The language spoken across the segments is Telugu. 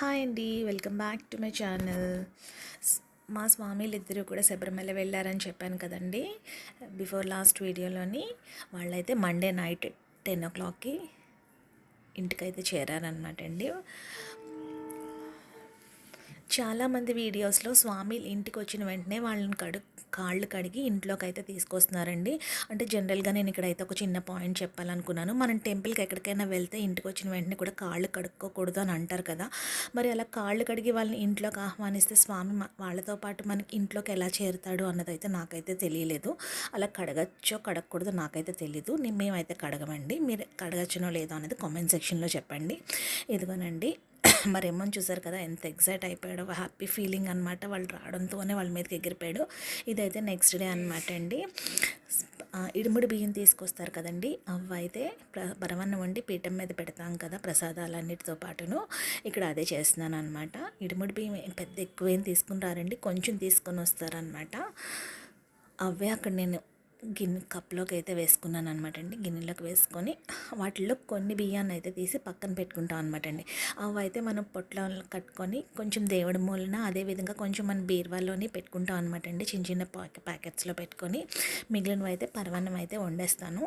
హాయ్ అండి welcome back to my channel. మా స్వామిలు ఇద్దరు కూడా శబరిమల వెళ్ళారని చెప్పాను కదండి బిఫోర్ లాస్ట్ వీడియోలోని. వాళ్ళైతే మండే నైట్ టెన్ ఓ క్లాక్కి ఇంటికైతే చేరారనమాట అండి. చాలామంది వీడియోస్లో స్వామి ఇంటికి వచ్చిన వెంటనే వాళ్ళని కడు కాళ్ళు కడిగి ఇంట్లోకి అయితే తీసుకొస్తున్నారండి. అంటే జనరల్గా నేను ఇక్కడైతే ఒక చిన్న పాయింట్ చెప్పాలనుకున్నాను. మనం టెంపుల్కి ఎక్కడికైనా వెళ్తే ఇంటికి వచ్చిన వెంటనే కూడా కాళ్ళు కడుక్కోకూడదు అని అంటారు కదా. మరి అలా కాళ్ళు కడిగి వాళ్ళని ఇంట్లోకి ఆహ్వానిస్తే స్వామి వాళ్ళతో పాటు మనకి ఇంట్లోకి ఎలా చేరుతాడు అన్నదైతే నాకైతే తెలియలేదు. అలా కడగచ్చో కడగకూడదో నాకైతే తెలియదు మేమైతే కడగమండి. మీరు కడగచ్చనో లేదో అనేది కామెంట్ సెక్షన్లో చెప్పండి. ఇదిగోనండి. మరి ఏమని చూసారు కదా ఎంత ఎగ్జైట్ అయిపోయాడో హ్యాపీ ఫీలింగ్ అనమాట వాళ్ళు రావడంతోనే వాళ్ళ మీదకి ఎగిరిపోయాడు. ఇదైతే నెక్స్ట్ డే అనమాట అండి. ఇడుముడి బియ్యం తీసుకొస్తారు కదండి అవి అయితే ప్ర పరవన్నం వండి పీఠం మీద పెడతాం కదా ప్రసాదాలన్నిటితో పాటును. ఇక్కడ అదే చేస్తున్నాను అనమాట ఇడుముడి బియ్యం పెద్ద ఎక్కువ ఏం తీసుకుని రారండి కొంచెం తీసుకొని వస్తారనమాట అవే అక్కడ నేను గిన్నె కప్లోకి అయితే వేసుకున్నాను అనమాట అండి. గిన్నెలోకి వేసుకొని వాటిలో కొన్ని బియ్యాన్ని అయితే తీసి పక్కన పెట్టుకుంటాం అనమాట అండి. అవి అయితే మనం పొట్లో కట్టుకొని కొంచెం దేవుడి మూలన అదేవిధంగా కొంచెం మన బీరువాలోని పెట్టుకుంటాం అనమాట అండి. చిన్న చిన్న ప్యాకె ప్యాకెట్స్లో పెట్టుకొని మిగిలినవి అయితే పర్వాన్నం అయితే వండేస్తాను.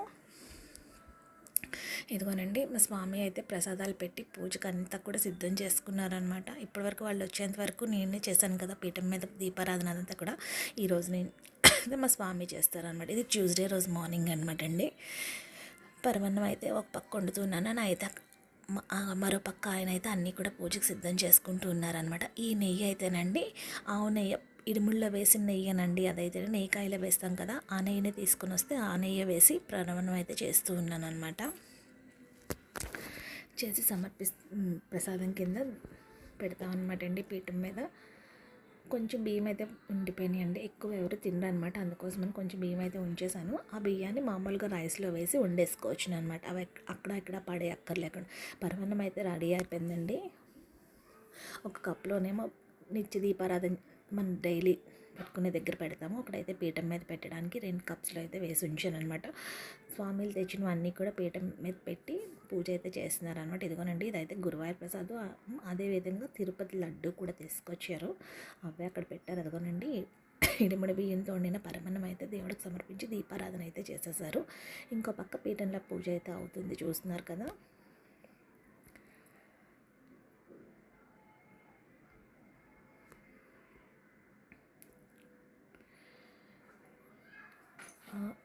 ఇదిగోనండి మా స్వామి అయితే ప్రసాదాలు పెట్టి పూజకు అంతా కూడా సిద్ధం చేసుకున్నారనమాట ఇప్పటివరకు వాళ్ళు వచ్చేంత వరకు నేనే చేశాను కదా పీఠం మీద దీపారాధన అదంతా కూడా. ఈరోజు నేను అదే మా స్వామి చేస్తారనమాట ఇది ట్యూస్డే రోజు మార్నింగ్ అనమాట అండి. పరమన్నం అయితే ఒక పక్క వండుతున్నాను. అని అయితే మరో పక్క ఆయన అయితే అన్నీ కూడా పూజకు సిద్ధం చేసుకుంటూ ఉన్నారనమాట ఈ నెయ్యి అయితేనండి ఆవు నెయ్యి ఇడుముల్లో వేసిన నెయ్యనండి అదైతే నెయ్యి కాయలు వేస్తాం కదా ఆ నెయ్యిని తీసుకుని వస్తే ఆ నెయ్యి వేసి ప్రణవనం అయితే చేస్తూ ఉన్నాను అనమాట చేసి సమర్పి ప్రసాదం కింద పెడతాం అనమాట అండి పీఠం మీద. కొంచెం బియ్యం అయితే ఉండిపోయినాయండి. ఎక్కువ ఎవరు తినరు అనమాట అందుకోసమని కొంచెం బియ్యం అయితే ఉంచేసాను ఆ బియ్యాన్ని మామూలుగా రైస్లో వేసి వండేసుకోవచ్చు అనమాట అవి అక్కడ ఇక్కడ పడే అక్కర్లేకుండా పరమాన్నం అయితే రెడీ అయిపోయిందండి. ఒక కప్లోనేమో నిత్య దీపారాధన మనం డైలీ పెట్టుకునే దగ్గర పెడతాము. అక్కడైతే పీఠం మీద పెట్టడానికి రెండు కప్స్లో అయితే వేసి ఉంచాను అనమాట స్వామిలు తెచ్చినవన్నీ కూడా పీఠం మీద పెట్టి పూజ అయితే చేస్తున్నారు అనమాట ఇదిగోనండి ఇదైతే గురువాయూర్ ప్రసాద్. అదేవిధంగా తిరుపతి లడ్డు కూడా తీసుకొచ్చారు. అవే అక్కడ పెట్టారు. అదిగోనండి ఇడిముడి బియ్యంతో వండిన పరమన్నం అయితే దేవుడికి సమర్పించి దీపారాధన అయితే చేసేసారు. ఇంకో పక్క పీఠంలో పూజ అయితే అవుతుంది. చూస్తున్నారు కదా.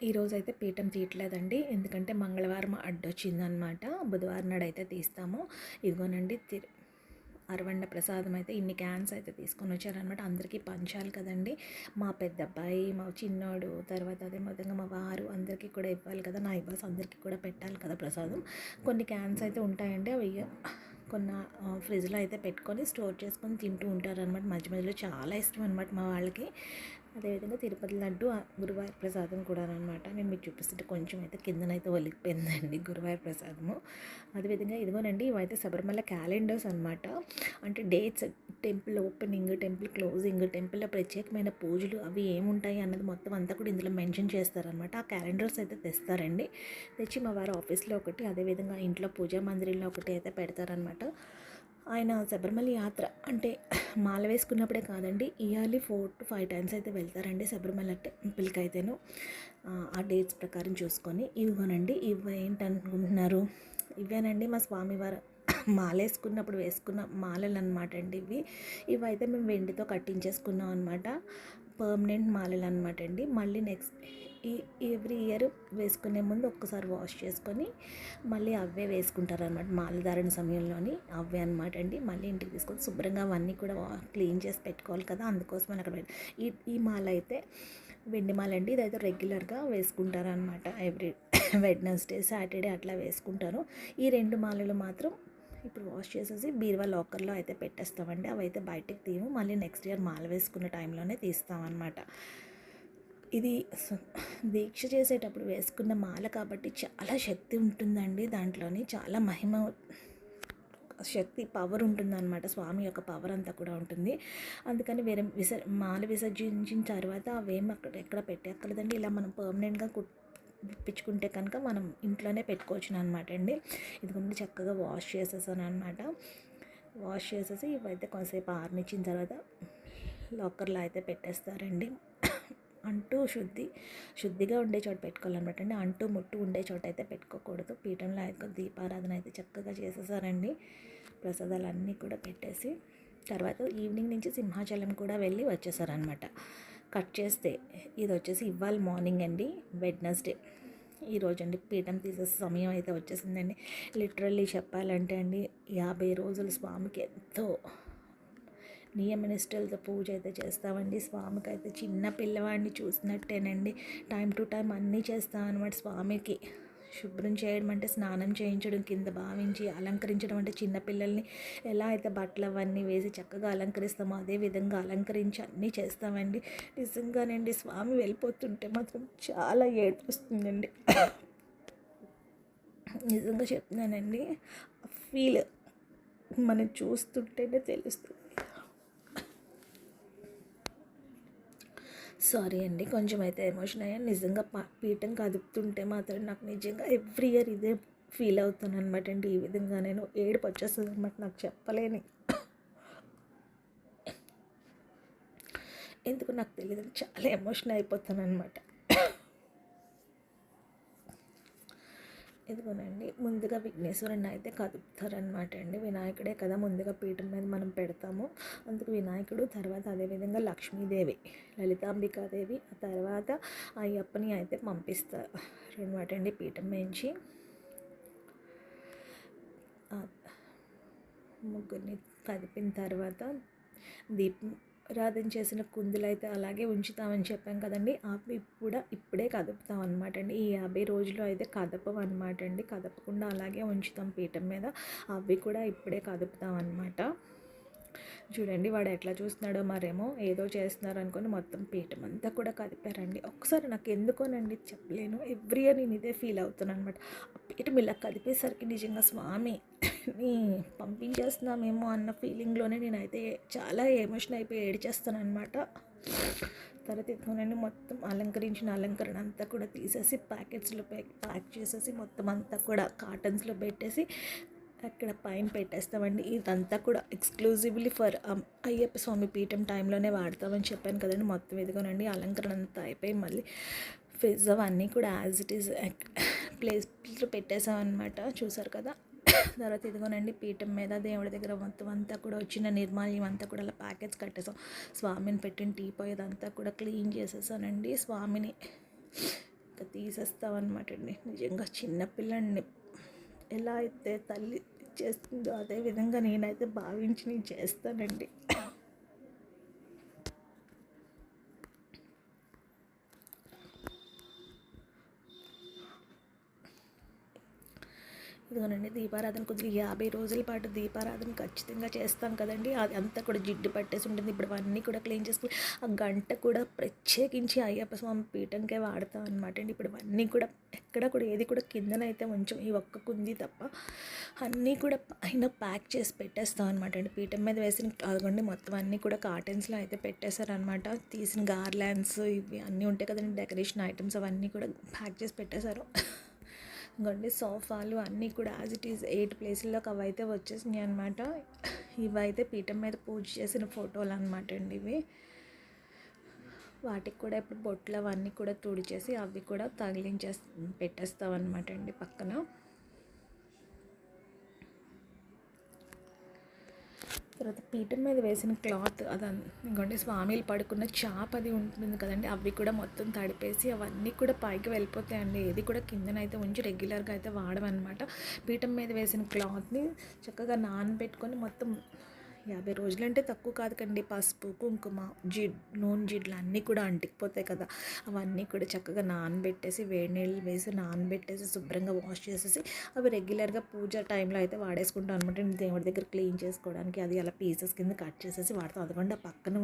ఈరోజు అయితే పీఠం తీయట్లేదండి. ఎందుకంటే మంగళవారం అడ్డొచ్చిందనమాట బుధవారం నాడు అయితే తీస్తాము. ఇదిగోనండి తి- అరవండ ప్రసాదం అయితే ఇన్ని క్యాన్స్ అయితే తీసుకొని వచ్చారనమాట అందరికీ పంచాలి కదండి. మా పెద్ద అబ్బాయి మా చిన్నోడు తర్వాత అదే విధంగా మా వారు అందరికీ కూడా ఇవ్వాలి కదా. నా ఇబ్బాస్ అందరికీ కూడా పెట్టాలి కదా ప్రసాదం. కొన్ని క్యాన్స్ అయితే ఉంటాయండి. అవి కొన్న ఫ్రిడ్జ్లో అయితే పెట్టుకొని స్టోర్ చేసుకొని తింటూ ఉంటారనమాట మధ్య మధ్యలో చాలా ఇష్టం అనమాట మా వాళ్ళకి. అదేవిధంగా తిరుపతి లడ్డు గురువారి ప్రసాదం కూడా అనమాట నేను మీకు చూపిస్తుంటే కొంచెం అయితే కిందనైతే ఒలిగిపోయిందండి గురువారి ప్రసాదము. అదేవిధంగా ఇదిగోనండి ఇవైతే శబరిమల క్యాలెండర్స్ అనమాట అంటే dates temple opening temple closing టెంపుల్లో ప్రత్యేకమైన పూజలు అవి ఏముంటాయి అన్నది మొత్తం అంతా కూడా ఇందులో మెన్షన్ చేస్తారనమాట ఆ క్యాలెండర్స్ అయితే తెస్తారండి. తెచ్చి మా వారి ఆఫీస్లో ఒకటి అదేవిధంగా ఇంట్లో పూజా మందిరంలో ఒకటి అయితే పెడతారనమాట ఆయన శబరిమల యాత్ర అంటే మాల వేసుకున్నప్పుడే కాదండి yearly four to five times అయితే వెళ్తారండి శబరిమల టెంపుల్కి అయితేను ఆ, డేట్స్ ప్రకారం చూసుకొని ఇవిగోనండి ఇవి ఏంటనుకుంటున్నారు ఇవేనండి మా స్వామివారు మాల వేసుకున్నప్పుడు వేసుకున్న మాలలు అనమాట అండి ఇవి. ఇవి అయితే మేము వెండితో కట్టించేసుకున్నాం అనమాట పర్మనెంట్ మాలలు అనమాట అండి మళ్ళీ నెక్స్ట్ ఈ ఎవ్రీ ఇయర్ వేసుకునే ముందు ఒక్కసారి వాష్ చేసుకొని మళ్ళీ అవే వేసుకుంటారు అనమాట మాల సమయంలోని అవే అనమాట అండి. మళ్ళీ ఇంటికి తీసుకొని శుభ్రంగా అవన్నీ కూడా క్లీన్ చేసి పెట్టుకోవాలి కదా. అందుకోసం అక్కడ ఈ ఈ మాల అయితే వెండి మాల అండి. ఇదైతే రెగ్యులర్గా వేసుకుంటారు అనమాట ఎవ్రీ వెడ్నెస్డే సాటర్డే అట్లా వేసుకుంటారు. ఈ రెండు మాలలు మాత్రం ఇప్పుడు వాష్ చేసేసి బీరువా లాకర్లో అయితే పెట్టేస్తామండి. అవి అయితే బయటికి తీయము. మళ్ళీ నెక్స్ట్ ఇయర్ మాల వేసుకున్న టైంలోనే తీస్తామన్నమాట. ఇది దీక్ష చేసేటప్పుడు వేసుకున్న మాల కాబట్టి చాలా శక్తి ఉంటుందండి దాంట్లోని. చాలా మహిమ శక్తి పవర్ ఉంటుందన్నమాట. స్వామి యొక్క పవర్ అంతా కూడా ఉంటుంది. అందుకని వేరే విస మాల విసర్జించిన తర్వాత అవేం అక్కడ ఎక్కడ పెట్టక్కర్లేదండి. ఇలా మనం పర్మనెంట్గా కుట్ ఇప్పించుకుంటే కనుక మనం ఇంట్లోనే పెట్టుకోవచ్చు అనమాట అండి. ఇదిగోండి చక్కగా వాష్ చేసేసాను అనమాట వాష్ చేసేసి ఇవైతే కొంతసేపు ఆరనిచ్చిన తర్వాత లాకర్లో అయితే పెట్టేస్తారండి. అంటూ శుద్ధి శుద్ధిగా ఉండే చోట పెట్టుకోవాలన్నమాట అండి. అంటూ ముట్టు ఉండే చోట అయితే పెట్టుకోకూడదు. పీఠంలో అయితే దీపారాధన అయితే చక్కగా చేసేసారండి. ప్రసాదాలు అన్నీ కూడా పెట్టేసి తర్వాత ఈవినింగ్ నుంచి సింహాచలం కూడా వెళ్ళి వచ్చేసారనమాట కట్ చేస్తే ఇది వచ్చేసి ఇవాళ మార్నింగ్ అండి వెడ్నెస్డే. ఈరోజు అండి పీఠం తీసే సమయం అయితే వచ్చేసిందండి. లిటరల్లీ చెప్పాలంటే అండి యాభై రోజులు స్వామికి ఎంతో నియమనిష్టలతో పూజ అయితే చేస్తామండి. స్వామికి అయితే చిన్న పిల్లవాడిని చూసినట్టేనండి. టైం టు టైం అన్నీ చేస్తాం అనమాట స్వామికి. శుభ్రం చేయడం అంటే స్నానం చేయించడం కింద భావించి అలంకరించడం అంటే చిన్నపిల్లల్ని ఎలా అయితే బట్టలు అవన్నీ వేసి చక్కగా అలంకరిస్తామో అదే విధంగా అలంకరించి అన్నీ చేస్తామండి. నిజంగానండి స్వామి వెళ్ళిపోతుంటే మాత్రం చాలా ఏడ్పిస్తుందండి. నిజంగా చెప్తున్నానండి. ఫీల్ మనం చూస్తుంటేనే తెలుస్తుంది. సారీ అండి కొంచెం అయితే ఎమోషన్ అయ్యాను. నిజంగా పీఠం కదుపుతుంటే మాత్రం నాకు నిజంగా ఎవ్రీ ఇయర్ ఇదే ఫీల్ అవుతాను అనమాట అండి. ఈ విధంగా నేను ఏడుపు వచ్చేస్తుంది అనమాట నాకు చెప్పలేని. ఎందుకు నాకు తెలియదు చాలా ఎమోషన్ అయిపోతాను అనమాట ఇదిగోనండి ముందుగా విఘ్నేశ్వరుని అయితే కదుపుతారనమాట అండి. వినాయకుడే కదా ముందుగా పీఠం మీద మనం పెడతాము. అందుకు వినాయకుడు తర్వాత అదేవిధంగా లక్ష్మీదేవి లలితాంబికాదేవి ఆ తర్వాత అయ్యప్పని అయితే పంపిస్తారు అనమాట అండి పీఠం నుంచి. ముగ్గురిని కదిపిన తర్వాత దీపం రాధన చేసిన కుందులు అయితే అలాగే ఉంచుతామని చెప్పాం కదండి. అవి కూడా ఇప్పుడే కదుపుతాం అనమాట అండి. ఈ యాభై రోజులు అయితే కదపం అనమాట అండి. కదపకుండా అలాగే ఉంచుతాం పీఠం మీద. అవి కూడా ఇప్పుడే కదుపుతాం అనమాట చూడండి వాడు ఎట్లా చూస్తున్నాడో మరేమో ఏదో చేస్తున్నారు అనుకుని మొత్తం పీఠం అంతా కూడా కదిపారండి. ఒకసారి నాకు ఎందుకోనండి చెప్పలేను. ఎవ్రీ ఇయర్ నేను ఇదే ఫీల్ అవుతాను అనమాట ఆ పీఠం ఇలా కదిపేసరికి నిజంగా స్వామి పంపించేస్తున్నామేమో అన్న ఫీలింగ్లోనే నేనైతే చాలా ఎమోషన్ అయిపోయి ఏడిచేస్తాను అనమాట తర్వాత ఎత్తుకునండి మొత్తం అలంకరించిన అలంకరణ అంతా కూడా తీసేసి ప్యాకెట్స్లో ప్యాక్ ప్యాక్ చేసేసి మొత్తం అంతా కూడా కాటన్స్లో పెట్టేసి అక్కడ పైన పెట్టేస్తామండి. ఇదంతా కూడా exclusively for um, Ayyappa Swami పీఠం టైంలోనే వాడతామని చెప్పాను కదండి. మొత్తం ఎదుగునండి అలంకరణ అంతా అయిపోయి మళ్ళీ ఫిజ్ అవన్నీ కూడా యాజ్ ఇట్ ఈస్ ప్లేస్లో పెట్టేసామన్నమాట. చూసారు కదా? తర్వాత ఇదిగోనండి పీఠం మీద దేవుడి దగ్గర మొత్తం అంతా కూడా వచ్చిన నిర్మాల్యం అంతా కూడా అలా ప్యాకెట్స్ కట్టేసాం. స్వామిని పెట్టిన టీ పోయేదంతా కూడా క్లీన్ చేసేసానండి. స్వామిని ఇంకా తీసేస్తామన్నమాట అండి. నిజంగా చిన్నపిల్లని ఎలా అయితే తల్లి చేస్తుందో అదే విధంగా నేనైతే భావించి నేను చేస్తానండి. ఇదిగోనండి దీపారాధన కొద్దిగా యాభై రోజుల పాటు దీపారాధన ఖచ్చితంగా చేస్తాం కదండి. అది అంతా కూడా జిడ్డు పట్టేసి ఉంటుంది. ఇప్పుడు అవన్నీ కూడా క్లీన్ చేసుకుని ఆ గంట కూడా ప్రత్యేకించి అయ్యప్ప స్వామి పీఠంకే వాడతాం అనమాట అండి. ఇప్పుడు అవన్నీ కూడా ఎక్కడ కూడా ఏది కూడా కిందనైతే ఉంచాం. ఈ ఒక్క కుంది తప్ప అన్నీ కూడా పైన ప్యాక్ చేసి పెట్టేస్తాం అనమాట అండి. పీఠం మీద వేసిన అదిగోండి మొత్తం అన్నీ కూడా కాటన్స్లో అయితే పెట్టేశారనమాట తీసిన గార్లాండ్స్ ఇవి అన్నీ ఉంటాయి కదండి. డెకరేషన్ ఐటమ్స్ అవన్నీ కూడా ప్యాక్ చేసి పెట్టేశారు. ఇంకోండి సోఫాలు అన్నీ కూడా యాజ్ ఇట్ ఈజ్ ఎయిట్ ప్లేసుల్లోకి అవి అయితే వచ్చేసినాయి అనమాట ఇవైతే పీఠం మీద పూజ చేసిన ఫోటోలు అనమాట అండి ఇవి. వాటికి కూడా ఇప్పుడు బొట్లు అవన్నీ కూడా తుడిచేసి అవి కూడా తగిలించే పెట్టేస్తాం అనమాట అండి పక్కన. తర్వాత పీఠం మీద వేసిన క్లాత్ అదంతా ఇంకోండి స్వామిలు పడుకున్న చాప్ అది ఉంటుంది కదండి అవి కూడా మొత్తం తడిపేసి అవన్నీ కూడా పైకి వెళ్ళిపోతాయండి. ఏది కూడా కిందనైతే ఉంచి రెగ్యులర్గా అయితే వాడమన్నమాట పీఠం మీద వేసిన క్లాత్ని చక్కగా నానబెట్టుకొని మొత్తం యాభై రోజులు అంటే తక్కువ కాదు కండి పసుపు కుంకుమ జిడ్ నూనె జిడ్లు అన్నీ కూడా అంటికిపోతాయి కదా. అవన్నీ కూడా చక్కగా నానబెట్టేసి వేడి నీళ్ళు వేసి నానబెట్టేసి శుభ్రంగా వాష్ చేసేసి అవి రెగ్యులర్గా పూజ టైంలో అయితే వాడేసుకుంటాం అనమాట దేవుడి దగ్గర క్లీన్ చేసుకోవడానికి అది అలా పీసెస్ కింద కట్ చేసేసి వాడతాం. అదిగోండి ఆ పక్కన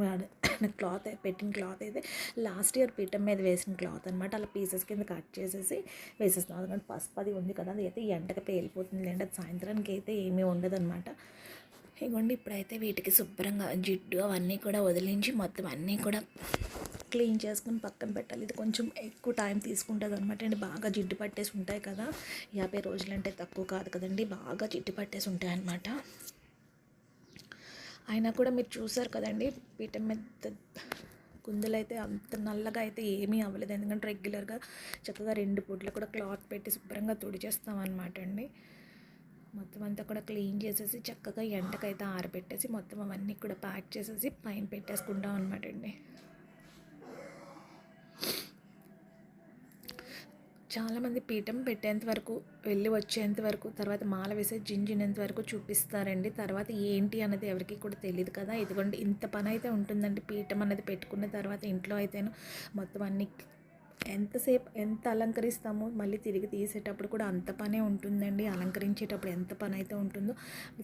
క్లాత్ పెట్టిన క్లాత్ అయితే లాస్ట్ ఇయర్ పీఠం మీద వేసిన క్లాత్ అనమాట అలా పీసెస్ కింద కట్ చేసేసి వేసేస్తాం అందుకంటే పసుపు అది ఉంది కదా అది అయితే ఎండగా పేలిపోతుంది లేదంటే సాయంత్రానికి అయితే ఏమీ ఉండదు అనమాట ఇగోండి ఇప్పుడైతే వీటికి శుభ్రంగా జిడ్డు అవన్నీ కూడా వదిలించి మొత్తం అన్నీ కూడా క్లీన్ చేసుకుని పక్కన పెట్టాలి. ఇది కొంచెం ఎక్కువ టైం తీసుకుంటుంది అనమాట అండి బాగా జిడ్డు పట్టేసి ఉంటాయి కదా. యాభై రోజులు అంటే తక్కువ కాదు కదండి. బాగా జిడ్డు పట్టేసి ఉంటాయి అన్నమాట అయినా కూడా మీరు చూసారు కదండి పీఠం మీద కుందులు అయితే అంత నల్లగా అయితే ఏమీ అవ్వలేదు. ఎందుకంటే రెగ్యులర్గా చక్కగా రెండు పూట్లు కూడా క్లాత్ పెట్టి శుభ్రంగా తుడిచేస్తాం అనమాట అండి. మొత్తం అంతా కూడా క్లీన్ చేసేసి చక్కగా ఎండకైతే ఆరబెట్టేసి మొత్తం అవన్నీ కూడా ప్యాక్ చేసేసి పైన పెట్టేసుకుంటాం అనమాట అండి. చాలామంది పీఠం పెట్టేంత వరకు వెళ్ళి వచ్చేంత వరకు తర్వాత మాల వేసే జింజినేంత వరకు చూపిస్తారండి. తర్వాత ఏంటి అన్నది ఎవరికి కూడా తెలియదు కదా. ఇదిగోండి ఇంత పని అయితే ఉంటుందండి. పీఠం అనేది పెట్టుకున్న తర్వాత ఇంట్లో అయితేను మొత్తం అన్ని ఎంతసేపు ఎంత అలంకరిస్తామో మళ్ళీ తిరిగి తీసేటప్పుడు కూడా అంత పనే ఉంటుందండి. అలంకరించేటప్పుడు ఎంత పని అయితే ఉంటుందో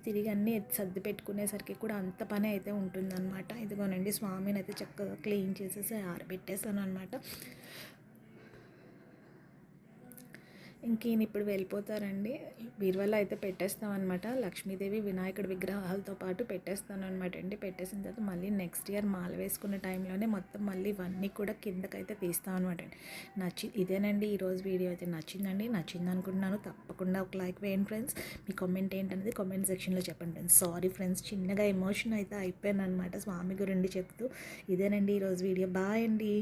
తిరిగి అన్నీ సర్ది పెట్టుకునేసరికి కూడా అంత పని అయితే ఉంటుందన్నమాట. ఇదిగోనండి స్వామిని అయితే చక్కగా క్లీన్ చేసేసి ఆరబెట్టేసాను అనమాట ఇంక ఈయన ఇప్పుడు వెళ్ళిపోతారండి. బీరువాలో అయితే పెట్టేస్తాం అనమాట లక్ష్మీదేవి వినాయకుడి విగ్రహాలతో పాటు పెట్టేస్తాను అనమాట అండి. పెట్టేసిన తర్వాత మళ్ళీ నెక్స్ట్ ఇయర్ మాల వేసుకున్న టైంలోనే మొత్తం మళ్ళీ ఇవన్నీ కూడా కిందకైతే తీస్తాం అనమాట అండి. నచ్చి ఇదేనండి ఈరోజు వీడియో. అయితే నచ్చిందండి నచ్చింది అనుకుంటున్నాను తప్పకుండా ఒక లైక్ వేయండి ఫ్రెండ్స్ మీ కామెంట్ ఏంటనేది కామెంట్ సెక్షన్లో చెప్పండి ఫ్రెండ్స్ సారీ ఫ్రెండ్స్ చిన్నగా ఎమోషన్ అయితే అయిపోయాను అనమాట స్వామి గురించి చెప్తూ. ఇదేనండి ఈరోజు వీడియో. బాయ్ అండి.